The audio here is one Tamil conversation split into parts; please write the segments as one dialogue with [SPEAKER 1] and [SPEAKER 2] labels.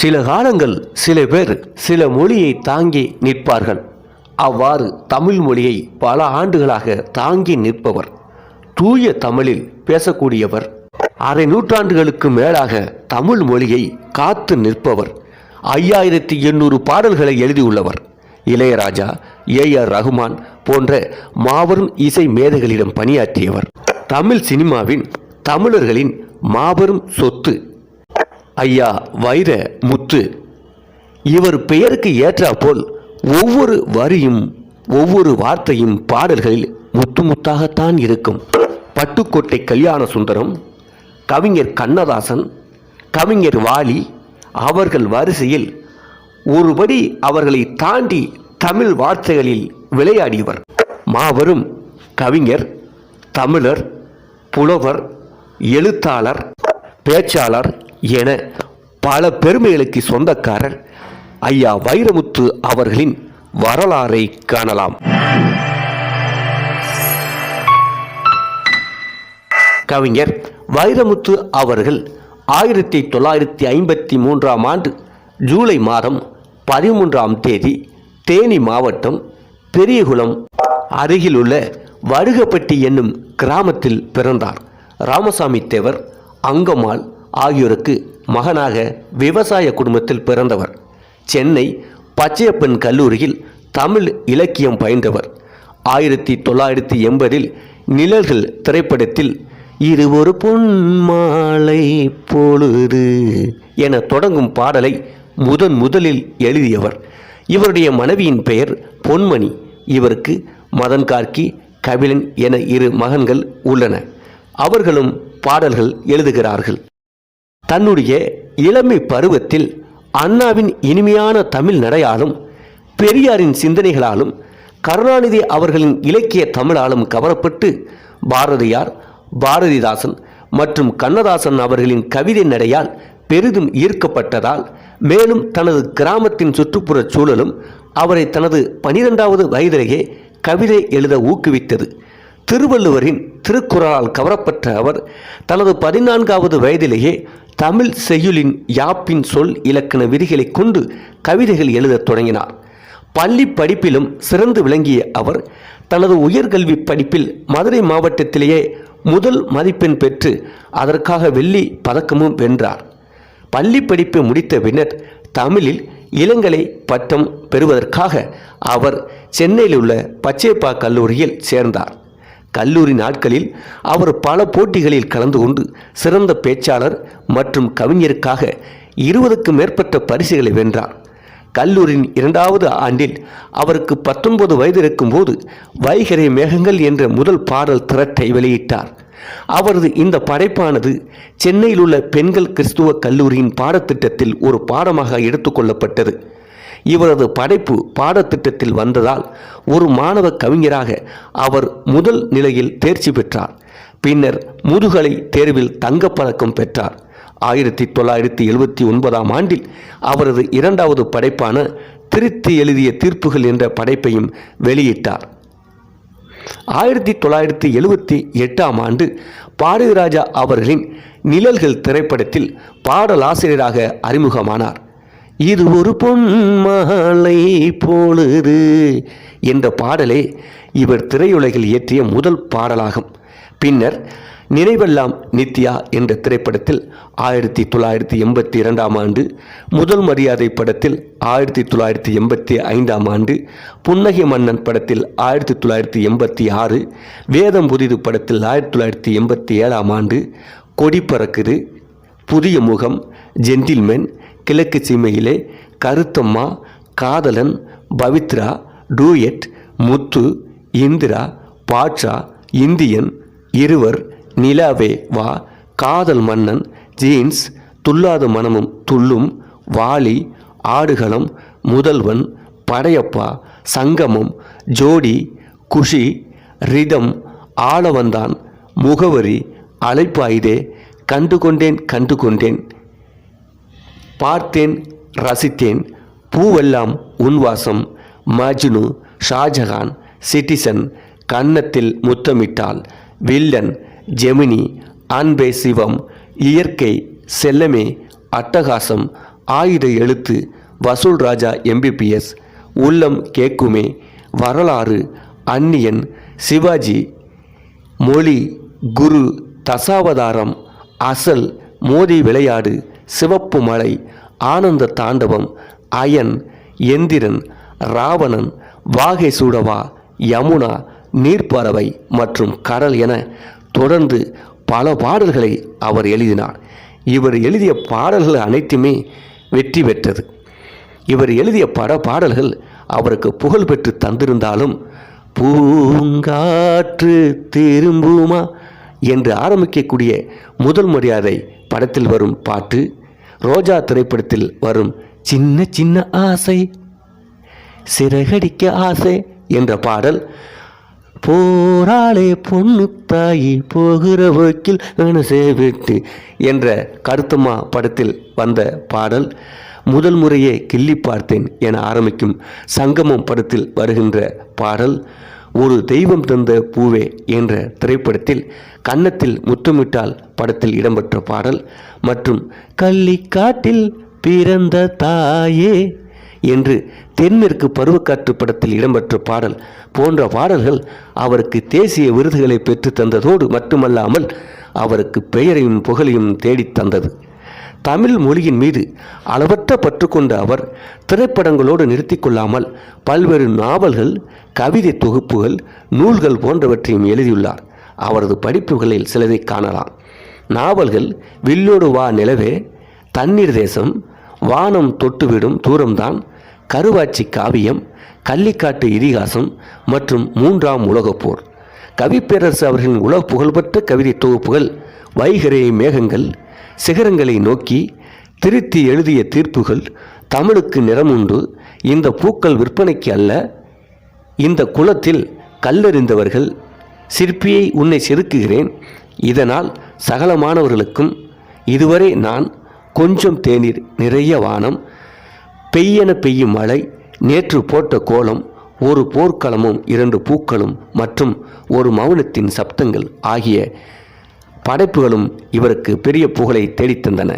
[SPEAKER 1] சில காலங்கள் சில பேர் சில மொழியை தாங்கி நிற்பார்கள். அவ்வாறு தமிழ் மொழியை பல ஆண்டுகளாக தாங்கி நிற்பவர். தூய தமிழில் பேசக்கூடியவர் அரை நூற்றாண்டுகளுக்கு மேலாக தமிழ் மொழியை காத்து நிற்பவர். ஐயாயிரத்தி எண்ணூறு பாடல்களை எழுதியுள்ளவர். இளையராஜா ஏ ஆர் ரகுமான் போன்ற மாபெரும் இசை மேதைகளிடம் பணியாற்றியவர். தமிழ் சினிமாவின் தமிழர்களின் மாபெரும் சொத்து ஐயா வைர முத்து. இவர் பெயருக்கு ஏற்றாற்போல் ஒவ்வொரு வரியும் ஒவ்வொரு வார்த்தையும் பாடல்களில் முத்து முத்தாகத்தான் இருக்கும். பட்டுக்கோட்டை கல்யாண சுந்தரம் கவிஞர் கண்ணதாசன் கவிஞர் வாலி அவர்கள் வரிசையில் ஒருபடி அவர்களை தாண்டி தமிழ் வார்த்தைகளில் விளையாடியவர். மாபெரும் கவிஞர் தமிழர் புலவர் எழுத்தாளர் பேச்சாளர் என பல பெருமைகளுக்கு சொந்தக்காரர் ஐயா வைரமுத்து அவர்களின் வரலாறை காணலாம். கவிஞர் வைரமுத்து அவர்கள் ஆயிரத்தி தொள்ளாயிரத்தி ஐம்பத்தி மூன்றாம் ஆண்டு ஜூலை மாதம் பதிமூன்றாம் தேதி தேனி மாவட்டம் பெரியகுளம் அருகிலுள்ள வடுகப்பட்டி என்னும் கிராமத்தில் பிறந்தார். ராமசாமி தேவர் அங்கம்மாள் ஆகியோருக்கு மகனாக விவசாய குடும்பத்தில் பிறந்தவர். சென்னை பச்சையப்பன் கல்லூரியில் தமிழ் இலக்கியம் பயின்றவர். ஆயிரத்தி தொள்ளாயிரத்தி எண்பதில் நிழல்கள் திரைப்படத்தில் இது ஒரு பொன் மாலை பொழுது என தொடங்கும் பாடலை முதன் முதலில் எழுதியவர். இவருடைய மனைவியின் பெயர் பொன்மணி. இவருக்கு மதன் கார்க்கி கபிலன் என இரு மகன்கள் உள்ளன. அவர்களும் பாடல்கள் எழுதுகிறார்கள். தன்னுடைய இளமை பருவத்தில் அண்ணாவின் இனிமையான தமிழ் நடையாலும் பெரியாரின் சிந்தனைகளாலும் கருணாநிதி அவர்களின் இலக்கிய தமிழாலும் கவரப்பட்டு பாரதியார் பாரதிதாசன் மற்றும் கண்ணதாசன் அவர்களின் கவிதை நடையால் பெரிதும் ஈர்க்கப்பட்டதால் மேலும் தனது கிராமத்தின் சுற்றுப்புறச் சூழலும் அவரை தனது பனிரெண்டாவது வயதிலேயே கவிதை எழுத ஊக்குவித்தது. திருவள்ளுவரின் திருக்குறளால் கவரப்பட்ட அவர் தனது பதினான்காவது வயதிலேயே தமிழ் செய்யுளின் யாப்பின் சொல் இலக்கண விதிகளை கொண்டு கவிதைகள் எழுதத் தொடங்கினார். பள்ளி படிப்பிலும் சிறந்து விளங்கிய அவர் தனது உயர்கல்வி படிப்பில் மதுரை மாவட்டத்திலேயே முதல் மதிப்பெண் பெற்று அதற்காக வெள்ளி பதக்கமும் வென்றார். பள்ளி படிப்பை முடித்த பின்னர் தமிழில் இளங்கலை பட்டம் பெறுவதற்காக அவர் சென்னையில் உள்ள பச்சைப்பா கல்லூரியில் சேர்ந்தார். கல்லூரி நாட்களில் அவர் பல போட்டிகளில் கலந்து கொண்டு சிறந்த பேச்சாளர் மற்றும் கவிஞருக்காக இருபதுக்கும் மேற்பட்ட பரிசுகளை வென்றார். கல்லூரியின் இரண்டாவது ஆண்டில் அவருக்கு பத்தொன்பது வயது இருக்கும்போது வைகரை மேகங்கள் என்ற முதல் பாடல் திரட்டை வெளியிட்டார். அவரது இந்த படைப்பானது சென்னையில் உள்ள பெண்கள் கிறிஸ்துவ கல்லூரியின் பாடத்திட்டத்தில் ஒரு பாடமாக எடுத்துக்கொள்ளப்பட்டது இவரது படைப்பு பாடத்திட்டத்தில் வந்ததால் ஒரு மாணவ கவிஞராக அவர் முதல் நிலையில் தேர்ச்சி பெற்றார். பின்னர் முதுகலை தேர்வில் தங்கப்பதக்கம் பெற்றார். ஆயிரத்தி தொள்ளாயிரத்தி எழுபத்தி ஒன்பதாம் ஆண்டில் அவரது இரண்டாவது படைப்பான திருத்தி எழுதிய தீர்ப்புகள் என்ற படைப்பையும் வெளியிட்டார். ஆயிரத்தி தொள்ளாயிரத்தி எழுபத்தி எட்டாம் ஆண்டு பாரதிராஜா அவர்களின் நிழல்கள் திரைப்படத்தில் பாடலாசிரியராக அறிமுகமானார். இது ஒரு பொன் மாலை பொழுது என்ற பாடலே இவர் திரையுலகில் இயற்றிய முதல் பாடலாகும். பின்னர் நினைவெல்லாம் நித்யா என்ற திரைப்படத்தில் ஆயிரத்தி தொள்ளாயிரத்தி எண்பத்தி இரண்டாம் ஆண்டு முதல் மரியாதை படத்தில் ஆயிரத்தி தொள்ளாயிரத்தி எண்பத்தி ஐந்தாம் ஆண்டு புன்னகை மன்னன் படத்தில் ஆயிரத்தி தொள்ளாயிரத்தி எண்பத்தி ஆறு வேதம் புதிது படத்தில் ஆயிரத்தி தொள்ளாயிரத்தி எண்பத்தி ஏழாம் ஆண்டு கொடி பறக்குது புதிய முகம் ஜென்டில்மென் கிழக்கு சீமையிலே கருத்தம்மா காதலன் பவித்ரா டூயட் முத்து இந்திரா பாட்ஷா இந்தியன் இருவர் நிலாவே வா காதல் மன்னன் ஜீன்ஸ் துல்லாத மனமும் துள்ளும் வாலி ஆடுகளம் முதல்வன் படையப்பா சங்கமம் ஜோடி குஷி ரிதம் ஆளவந்தான் முகவரி அழைப்பாயுதே கண்டு கொண்டேன் கண்டு கொண்டேன் பார்த்தேன் ரசித்தேன். பூவெல்லாம் உன்வாசம். மஜ்னு ஷாஜகான் சிட்டிசன் கன்னத்தில் முத்தமிட்டால் வில்லன் ஜெமினி அன்பே சிவம். இயற்கை செல்லமே அட்டகாசம். ஆயுத எழுத்து வசூல் ராஜா எம்பிபிஎஸ் உள்ளம் கேக்குமே வரலாறு அந்நியன். சிவாஜி மொழி குரு தசாவதாரம். அசல் மோதி விளையாடு. சிவப்பு மலை ஆனந்த தாண்டவம் அயன் எந்திரன் ராவணன் வாகை சூடவா யமுனா நீர்ப்பறவை மற்றும் கடல் என தொடர்ந்து பல பாடல்களை அவர் எழுதினார். இவர் எழுதிய பாடல்கள் அனைத்துமே வெற்றி பெற்றது. இவர் எழுதிய பல பாடல்கள் அவருக்கு புகழ் பெற்று தந்திருந்தாலும் பூங்காற்று திரும்புமா? என்று ஆரம்பிக்கக்கூடிய முதல் மரியாதை படத்தில் வரும் பாட்டு ரோஜா திரைப்படத்தில் வரும் சின்ன சின்ன ஆசை சிறகடிக்க ஆசை என்ற பாடல் போராளே பொண்ணு தாயி போகிற போக்கில் மனசே விட்டு என்ற கருத்தம்மா படத்தில் வந்த பாடல் முதல் முறையே கிள்ளி பார்த்தேன் என ஆரம்பிக்கும் சங்கமம் படத்தில் வருகின்ற பாடல் ஒரு தெய்வம் தந்த பூவே என்ற திரைப்படத்தில் கன்னத்தில் முத்தமிட்டால் படத்தில் இடம்பெற்ற பாடல் மற்றும் கள்ளிக்காட்டில் பிறந்த தாயே என்று தென்மேற்கு பருவக்காற்று படத்தில் இடம்பெற்ற பாடல் போன்ற பாடல்கள் அவருக்கு தேசிய விருதுகளை பெற்று தந்ததோடு மட்டுமல்லாமல் அவருக்கு பெயரையும் புகழையும் தேடித் தந்தது. தமிழ் மொழியின் மீது அளவற்ற பற்று கொண்ட அவர் திரைப்படங்களோடு நிறுத்தி கொள்ளாமல் பல்வேறு நாவல்கள் கவிதை தொகுப்புகள் நூல்கள் போன்றவற்றையும் எழுதியுள்ளார். அவரது படிப்புகளில் சிலதை காணலாம். நாவல்கள் வில்லோடு வா நிலவே தண்ணீர் தேசம் வானம் தொட்டுவிடும் தூரம்தான் கருவாச்சி காவியம் கள்ளிக்காட்டு இதிகாசம் மற்றும் மூன்றாம் உலகப் போர். கவிப்பேரரசு அவர்களின் உலக புகழ்பெற்ற கவிதை தொகுப்புகள் வைகரை மேகங்கள் சிகரங்களை நோக்கி திருத்தி எழுதிய தீர்ப்புகள் தமிழுக்கு நிறமுண்டு. இந்த பூக்கள் விற்பனைக்கு அல்ல. இந்த குலத்தில் கல்லறிந்தவர்கள் சிற்பியை உன்னை செதுக்குகிறேன். இதனால் சகல மாணவர்களுக்கும் இதுவரை நான் கொஞ்சம் தேநீர் நிறைய வானம் பெய்யென பெய்யும் மழை நேற்று போட்ட கோலம் ஒரு போர்க்களமும் இரண்டு பூக்களும் மற்றும் ஒரு மௌனத்தின் சப்தங்கள் ஆகிய படைப்புகளும் இவருக்கு பெரிய புகழை தேடித்தந்தன.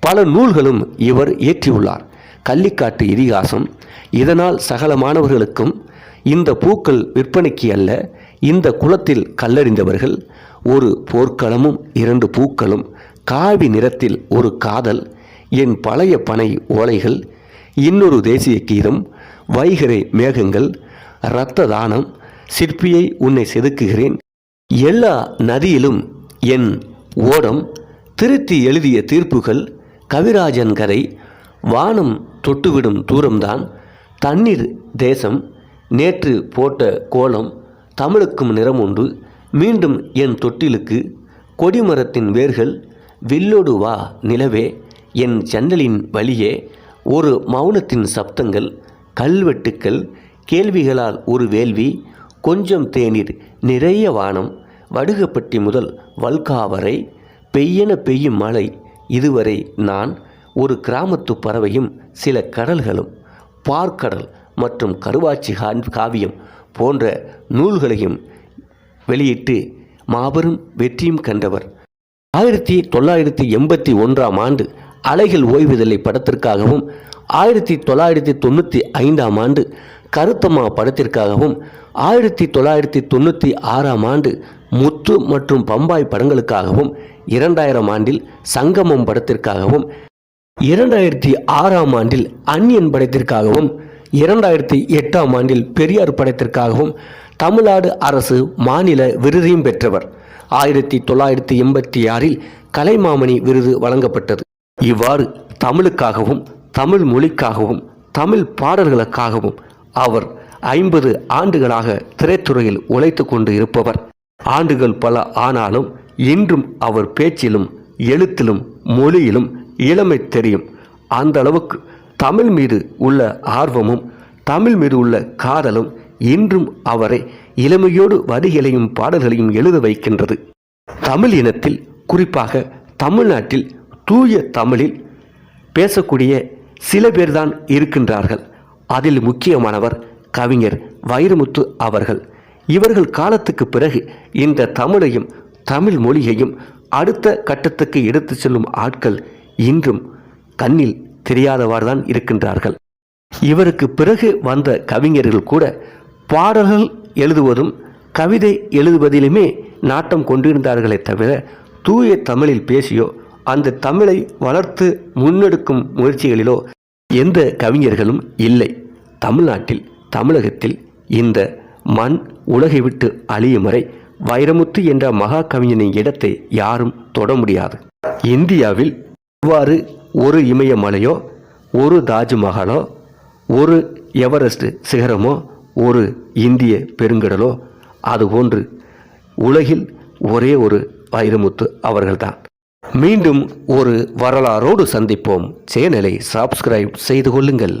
[SPEAKER 1] பல நூல்களும் இவர் இயற்றியுள்ளார். கள்ளிக்காட்டு இதிகாசம் இதனால் சகல மாணவர்களுக்கும் இந்த பூக்கள் விற்பனைக்கு அல்ல இந்த குளத்தில் கல்லறிந்தவர்கள் ஒரு போர்க்களமும் இரண்டு பூக்களும் காவி நிறத்தில் ஒரு காதல் என் பழைய பனை ஓலைகள் இன்னொரு தேசிய கீதம் வைகரை மேகங்கள் இரத்த தானம் சிற்பியை உன்னை செதுக்குகிறேன். எல்லா நதியிலும் என் ஓடம் திருத்தி எழுதிய தீர்ப்புகள் கவிராஜன் கரை வானம் தொட்டுவிடும் தூரம்தான். தண்ணீர் தேசம் நேற்று போட்ட கோலம் தமிழுக்கும் நிறம் உண்டு. மீண்டும் என் தொட்டிலுக்கு கொடிமரத்தின் வேர்கள் வில்லோடு வா நிலவே. என் ஜன்னலின் வழியே ஒரு மௌனத்தின் சப்தங்கள் கல்வெட்டுக்கள் கேள்விகளால் ஒரு வேள்வி கொஞ்சம் தேநீர் நிறைய வானம். வடுகப்பட்டி முதல் வல்கா வரை பெய்யென பெய்யும் மழை இதுவரை நான் ஒரு கிராமத்து பறவையும் சில கடல்களும் பார்க்கடல் மற்றும் கருவாச்சி காவியம் போன்ற நூல்களையும் வெளியிட்டு மாபெரும் வெற்றியும் கண்டவர். ஆயிரத்தி தொள்ளாயிரத்தி எண்பத்தி ஒன்றாம் ஆண்டு அலைகள் ஓய்வுதலை படத்திற்காகவும் ஆயிரத்தி தொள்ளாயிரத்தி தொண்ணூற்றி ஐந்தாம் ஆண்டு கருத்தம்மா படத்திற்காகவும் ஆயிரத்தி தொள்ளாயிரத்தி தொண்ணூற்றி ஆறாம் ஆண்டு முத்து மற்றும் பம்பாய் படங்களுக்காகவும் இரண்டாயிரம் ஆண்டில் சங்கமம் படத்திற்காகவும் இரண்டாயிரத்தி ஆறாம் ஆண்டில் அந்நியன் படத்திற்காகவும் இரண்டாயிரத்தி எட்டாம் ஆண்டில் பெரியார் படத்திற்காகவும் தமிழ்நாடு அரசு மாநில விருதையும் பெற்றவர். ஆயிரத்தி தொள்ளாயிரத்தி எண்பத்தி ஆறில் கலைமாமணி விருது வழங்கப்பட்டது. இவ்வாறு தமிழுக்காகவும் தமிழ் மொழிக்காகவும் தமிழ் பாடல்களுக்காகவும் அவர் ஐம்பது ஆண்டுகளாக திரைத்துறையில் உழைத்து கொண்டு இருப்பவர். ஆண்டுகள் பல ஆனாலும் இன்றும் அவர் பேச்சிலும் எழுத்திலும் மொழியிலும் இளமை தெரியும். அந்த அளவுக்கு தமிழ் மீது உள்ள ஆர்வமும் தமிழ் மீது உள்ள காதலும் இன்றும் அவரை இளமையோடு வரிகளையும் பாடல்களையும் எழுத வைக்கின்றது. தமிழ் இனத்தில் குறிப்பாக தமிழ்நாட்டில் தூய தமிழில் பேசக்கூடிய சில பேர்தான் இருக்கின்றார்கள். அதில் முக்கியமானவர் கவிஞர் வைரமுத்து அவர்கள். இவர்கள் காலத்துக்கு பிறகு இந்த தமிழையும் தமிழ் மொழியையும் அடுத்த கட்டத்துக்கு எடுத்து செல்லும் ஆட்கள் இன்றும் கண்ணில் தெரியாதவாறு தான் இருக்கின்றார்கள். இவருக்கு பிறகு வந்த கவிஞர்கள் கூட பாடல்கள் எழுதுவதும் கவிதை எழுதுவதிலுமே நாட்டம் கொண்டிருந்தார்களே தவிர தூய தமிழில் பேசியோ அந்த தமிழை வளர்த்து முன்னெடுக்கும் முயற்சிகளிலோ எந்த கவிஞர்களும் இல்லை. தமிழ்நாட்டில் தமிழகத்தில் இந்த மண் உலகை விட்டு அழியும் வரை வைரமுத்து என்ற மகா கவிஞனின் இடத்தை யாரும் தொட முடியாது. இந்தியாவில் இவ்வாறு ஒரு இமயமலையோ ஒரு தாஜ்மஹாலோ ஒரு எவரெஸ்ட் சிகரமோ ஒரு இந்திய பெருங்கடலோ அதுபோன்று உலகில் ஒரே ஒரு வைரமுத்து அவர்கள்தான். மீண்டும் ஒரு வரலாறோடு சந்திப்போம். சேனலை சப்ஸ்கிரைப் செய்து கொள்ளுங்கள்.